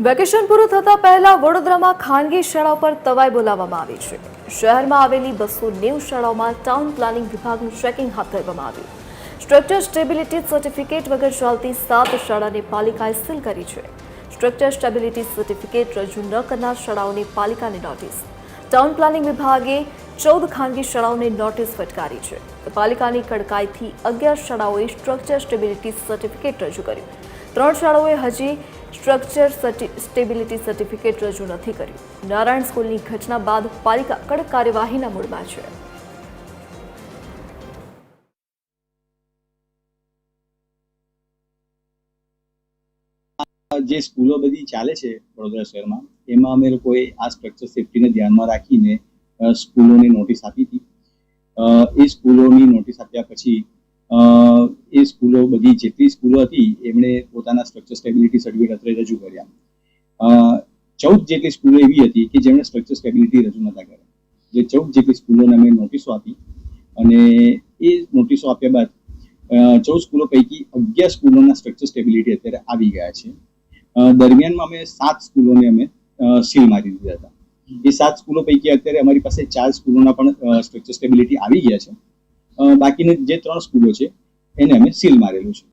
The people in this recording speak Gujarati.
વેકેશન પૂરું થતા પહેલા વડોદરામાં ખાનગી શાળાઓ પર તવાઈ બોલાવવામાં આવી છે. શહેરમાં આવેલી બસો નેવું શાળાઓમાં ટાઉન પ્લાનિંગ વિભાગનું ચેકિંગ હાથ ધરવામાં આવ્યું. સ્ટ્રક્ચર સ્ટેબિલિટી સર્ટિફિકેટ વગર ચાલતી સાત શાળાને પાલિકાએ સીલ કરી છે. સ્ટ્રક્ચર સ્ટેબિલિટી સર્ટિફિકેટ રજૂ ન કરનાર શાળાઓની પાલિકાની નોટિસ ટાઉન પ્લાનિંગ વિભાગે ચૌદ ખાનગી શાળાઓને નોટિસ ફટકારી છે. પાલિકાની કડકાઈથી અગિયાર શાળાઓએ સ્ટ્રક્ચર સ્ટેબિલિટી સર્ટિફિકેટ રજૂ કર્યું. ત્રણ શાળાઓએ હજી સ્ટ્રક્ચર સ્ટેબિલિટી સર્ટિફિકેટ રજૂ નથી કર્યું. નારાયણ સ્કૂલની ઘટના બાદ પાલિકા કડક કાર્યવાહીના મૂળમાં છે. જે સ્કૂલો બધી ચાલે છે વડોદરા શહેરમાં, એમાં અમે લોકોએ આ સ્ટ્રક્ચર સેફટીને ધ્યાનમાં રાખીને સ્કૂલોને નોટિસ આપી હતી. એ સ્કૂલોની નોટિસ આપ્યા પછી એ સ્કૂલો બધી જેટલી સ્કૂલો હતી, એમણે પોતાના સ્ટ્રક્ચર સ્ટેબિલિટી સર્ટિફિકેટ અત્રે રજૂ કર્યા. ચૌદ જેટલી સ્કૂલો એવી હતી કે જેમણે સ્ટ્રક્ચર સ્ટેબિલિટી રજૂ નતા કર્યા. જે ચૌદ જેટલી સ્કૂલોને અમે નોટિસો આપી અને એ નોટિસો આપ્યા બાદ ચૌદ સ્કૂલો પૈકી અગિયાર સ્કૂલોના સ્ટ્રક્ચર સ્ટેબિલિટી અત્યારે આવી ગયા છે. દરમિયાનમાં અમે સાત સ્કૂલોને અમે સીલ મારી દીધા હતા. એ સાત સ્કૂલો પૈકી અત્યારે અમારી પાસે ચાર સ્કૂલોના પણ સ્ટ્રક્ચર સ્ટેબિલિટી આવી ગયા છે. બાકીની જે ત્રણ સ્કૂલો છે એને અમે સીલ મારેલું છે.